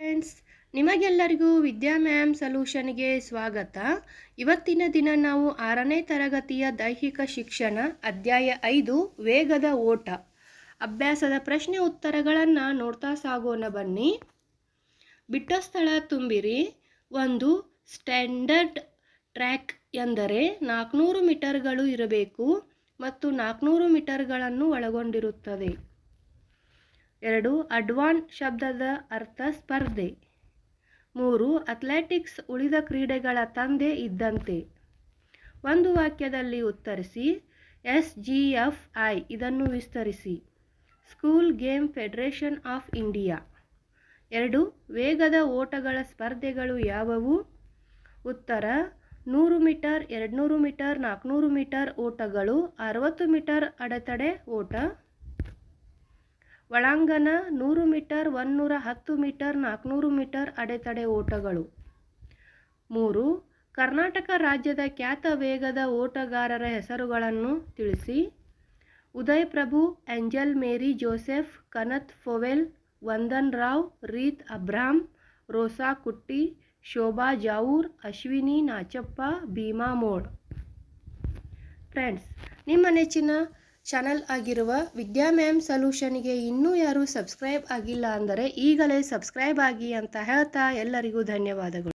Friends, ನಿಮಗೆಲ್ಲರಿಗೂ ವಿದ್ಯಾ ma'am ಸೊಲ್ಯೂಷನ್ಗೆ ಸ್ವಾಗತ. ಇವತ್ತಿನ ದಿನ ನಾವು ಆರನೇ ತರಗತಿಯ ದೈಹಿಕ ಶಿಕ್ಷಣ, ಅಧ್ಯಾಯ ಐದು, ವೇಗದ ಓಟ. ಅಭ್ಯಾಸದ ಪ್ರಶ್ನೆ ಉತ್ತರಗಳನ್ನು ನೋಡ್ತಾ ಸಾಗೋಣ ಬನ್ನಿ. ಬಿಟ್ಟ ಸ್ಥಳ ತುಂಬಿರಿ. ಒಂದು, ಸ್ಟ್ಯಾಂಡರ್ಡ್ ಟ್ರ್ಯಾಕ್ ಎಂದರೆ ನಾಲ್ಕುನೂರು ಮೀಟರ್ಗಳು ಇರಬೇಕು ಮತ್ತು ನಾಲ್ಕುನೂರು ಮೀಟರ್ಗಳನ್ನು ಒಳಗೊಂಡಿರುತ್ತದೆ. ಎರಡು, ಅಡ್ವಾನ್ ಶಬ್ದದ ಅರ್ಥ ಸ್ಪರ್ಧೆ. ಮೂರು, ಅಥ್ಲೆಟಿಕ್ಸ್ ಉಳಿದ ಕ್ರೀಡೆಗಳ ತಂದೆ ಇದ್ದಂತೆ. ಒಂದು ವಾಕ್ಯದಲ್ಲಿ ಉತ್ತರಿಸಿ ಎಸ್ ಜಿ ಎಫ್ ಐ ಇದನ್ನು ವಿಸ್ತರಿಸಿ. School game federation of India. ಎರಡು, ವೇಗದ ಓಟಗಳ ಸ್ಪರ್ಧೆಗಳು ಯಾವುವು? ಉತ್ತರ, ನೂರು ಮೀಟರ್, ಎರಡುನೂರು ಮೀಟರ್ ನಾಲ್ಕುನೂರು ಮೀಟರ್ ಓಟಗಳು, ಅರವತ್ತು ಮೀಟರ್ ಅಡೆತಡೆ ಓಟ. ಒಳಾಂಗಣ ನೂರು ಮೀಟರ್ ಒನ್ನೂರ ಹತ್ತು ಮೀಟರ್, ನಾಲ್ಕುನೂರು ಮೀಟರ್ ಅಡೆತಡೆ ಓಟಗಳು. ಮೂರು, ಕರ್ನಾಟಕ ರಾಜ್ಯದ ಖ್ಯಾತ ವೇಗದ ಓಟಗಾರರ ಹೆಸರುಗಳನ್ನು ತಿಳಿಸಿ. Uday Prabhu Angel Mary Joseph, Kenneth Powell, Vandan Rao, Reeth Abraham, Rosa Kutty, Shobha Javur, Ashwini Nachappa, Bhima Mod. Friends, ನಿಮ್ಮ ನೆಚ್ಚಿನ ಚಾನಲ್ ಆಗಿರುವ ವಿದ್ಯಾ ಮ್ಯಾಮ್ ಸೊಲ್ಯೂಷನ್ಗೆ ಇನ್ನೂ ಯಾರೂ ಸಬ್ಸ್ಕ್ರೈಬ್ ಆಗಿಲ್ಲ ಅಂದರೆ ಈಗಲೇ ಸಬ್ಸ್ಕ್ರೈಬ್ ಆಗಿ ಅಂತ ಹೇಳ್ತಾ ಎಲ್ಲರಿಗೂ ಧನ್ಯವಾದಗಳು.